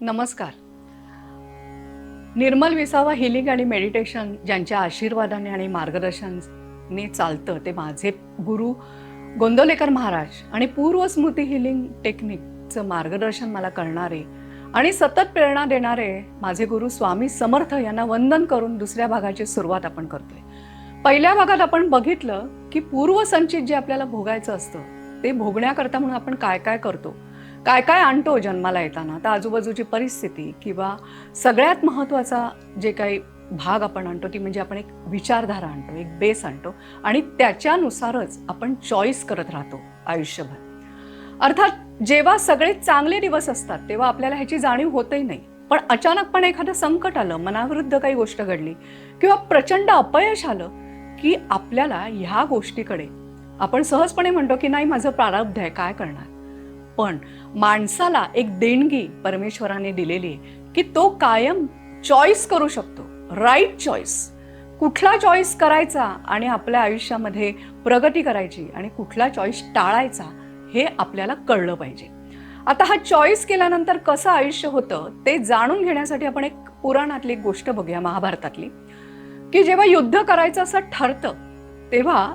नमस्कार. निर्मल विसावा हिलिंग आणि मेडिटेशन ज्यांच्या आशीर्वादाने आणि मार्गदर्शनने चालतं ते माझे गुरु गोंदवलेकर महाराज आणि पूर्वस्मृती हिलिंग टेक्निकचं मार्गदर्शन मला करणारे आणि सतत प्रेरणा देणारे माझे गुरु स्वामी समर्थ यांना वंदन करून दुसऱ्या भागाची सुरुवात आपण करतोय. पहिल्या भागात आपण बघितलं की पूर्वसंचित जे आपल्याला भोगायचं असतं ते भोगण्याकरता म्हणून आपण काय काय करतो? काय काय आणतो जन्माला येताना? तर आजूबाजूची परिस्थिती किंवा सगळ्यात महत्त्वाचा जे काही भाग आपण आणतो ती म्हणजे आपण एक विचारधारा आणतो एक बेस आणतो आणि त्याच्यानुसारच आपण चॉईस करत राहतो आयुष्यभर. अर्थात जेव्हा सगळे चांगले दिवस असतात तेव्हा आपल्याला ह्याची जाणीव होतही नाही. पण अचानकपणे एखादं संकट आलं मनाविरुद्ध काही गोष्ट घडली किंवा प्रचंड अपयश आलं की आपल्याला ह्या गोष्टीकडे आपण सहजपणे म्हणतो की नाही माझं प्रारब्ध आहे काय करणार? पण माणसाला एक देणगी परमेश्वराने दिलेली आहे की तो कायम चॉईस करू शकतो. राईट चॉईस कुठला चॉईस करायचा आणि आपल्या आयुष्यामध्ये प्रगती करायची आणि कुठला चॉईस टाळायचा हे आपल्याला कळलं पाहिजे. आता हा चॉईस केल्यानंतर कसं आयुष्य होतं ते जाणून घेण्यासाठी आपण एक पुराणातली एक गोष्ट बघूया महाभारतातली. की जेव्हा युद्ध करायचं असं ठरतं तेव्हा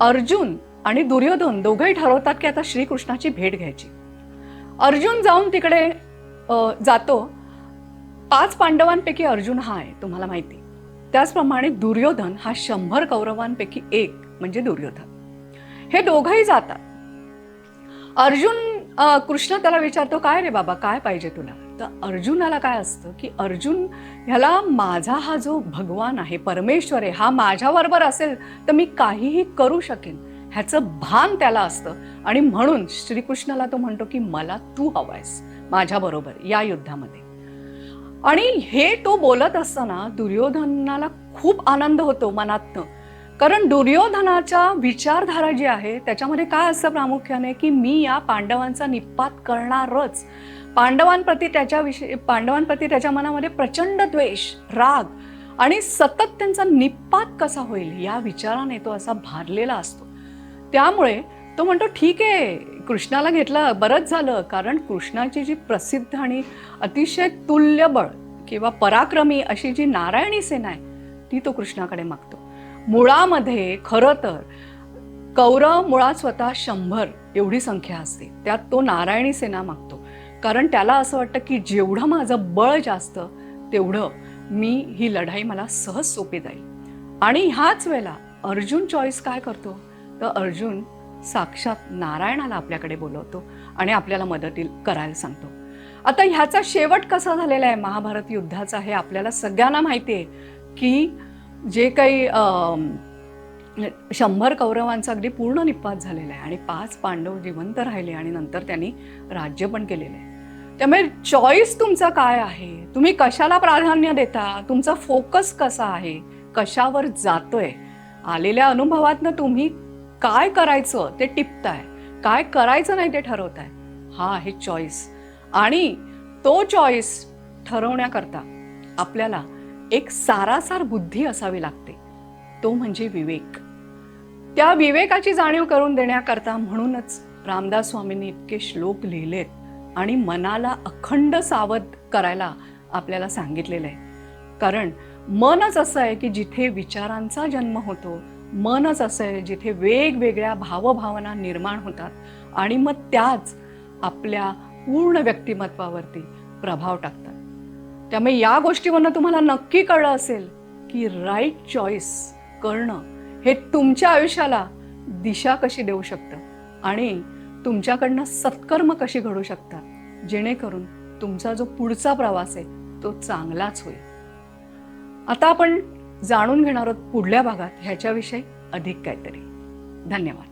अर्जुन आणि दुर्योधन दोघंही ठरवतात की आता श्रीकृष्णाची भेट घ्यायची. अर्जुन जाऊन तिकडे जातो. पाच पांडवांपैकी अर्जुन हा आहे तुम्हाला माहिती. त्याचप्रमाणे दुर्योधन हा शंभर कौरवांपैकी एक म्हणजे दुर्योधन. हे दोघंही जातात. अर्जुन कृष्ण त्याला विचारतो काय रे बाबा काय पाहिजे तुला? तर अर्जुनाला काय असतं की अर्जुन ह्याला माझा हा जो भगवान आहे परमेश्वर आहे हा माझ्याबरोबर असेल तर मी काहीही करू शकेन. ह्याचं भान त्याला असतं. आणि म्हणून श्रीकृष्णाला तो म्हणतो की मला तू हवायस माझ्याबरोबर या युद्धामध्ये. आणि हे तो बोलत असताना दुर्योधनाला खूप आनंद होतो मनातनं. कारण दुर्योधनाच्या विचारधारा जी आहे त्याच्यामध्ये काय असतं प्रामुख्याने की मी या पांडवांचा निपात करणारच. पांडवांप्रती त्याच्याविषयी पांडवांप्रती त्याच्या मनामध्ये प्रचंड द्वेष राग आणि सतत त्यांचा निपात कसा होईल या विचाराने तो असा भारलेला असतो. त्यामुळे तो म्हणतो ठीक आहे कृष्णाला घेतलं बरंच झालं. कारण कृष्णाची जी प्रसिद्ध आणि अतिशय तुल्यबळ किंवा पराक्रमी अशी जी नारायणी सेना आहे ती तो कृष्णाकडे मागतो. मुळामध्ये खरं तर कौरव मुळात स्वतः शंभर एवढी संख्या असते. त्यात तो नारायणी सेना मागतो. कारण त्याला असं वाटतं की जेवढं माझं बळ जास्त तेवढं मी ही लढाई मला सहज सोपी जाईल. आणि ह्याच वेळेला अर्जुन चॉईस काय करतो? तर अर्जुन साक्षात नारायणाला आपल्याकडे बोलवतो आणि आपल्याला मदती करायला सांगतो. आता ह्याचा शेवट कसा झालेला आहे? महाभारत युद्धाचा हे आपल्याला सगळ्यांना माहिती आहे की जे काही शंभर कौरवांचा अगदी पूर्ण निपात झालेला आहे आणि पाच पांडव जिवंत राहिले आणि नंतर त्यांनी राज्य पण केलेलं आहे. त्यामुळे चॉईस तुमचा काय आहे? तुम्ही कशाला प्राधान्य देता? तुमचा फोकस कसा आहे? कशावर जातोय? आलेल्या अनुभवातनं तुम्ही काय करायचं ते टिपताय. काय करायचं नाही ते ठरवताय. हा आहे चॉईस आणि तो चॉईस ठरवण्याकरता आपल्याला एक सारासार बुद्धी असावी लागते. तो म्हणजे विवेक. त्या विवेकाची जाणीव करून देण्याकरता म्हणूनच रामदास स्वामींनी इतके श्लोक लिहिलेत आणि मनाला अखंड सावध करायला आपल्याला सांगितलेलं आहे. कारण मनच असं आहे की जिथे विचारांचा जन्म होतो मनच असं आहे जिथे वेगवेगळ्या भावभावना निर्माण होतात आणि मग त्याच आपल्या पूर्ण व्यक्तिमत्वावरती प्रभाव टाकतात. त्यामुळे या गोष्टीवरनं तुम्हाला नक्की कळलं असेल की राईट चॉईस करणं हे तुमच्या आयुष्याला दिशा कशी देऊ शकतं आणि तुमच्याकडनं सत्कर्म कशी घडू शकतात जेणेकरून तुमचा जो पुढचा प्रवास आहे तो चांगलाच होईल. आता आपण जाणून घेणार आहोत पुढल्या भागात ह्याच्याविषयी अधिक काहीतरी. धन्यवाद.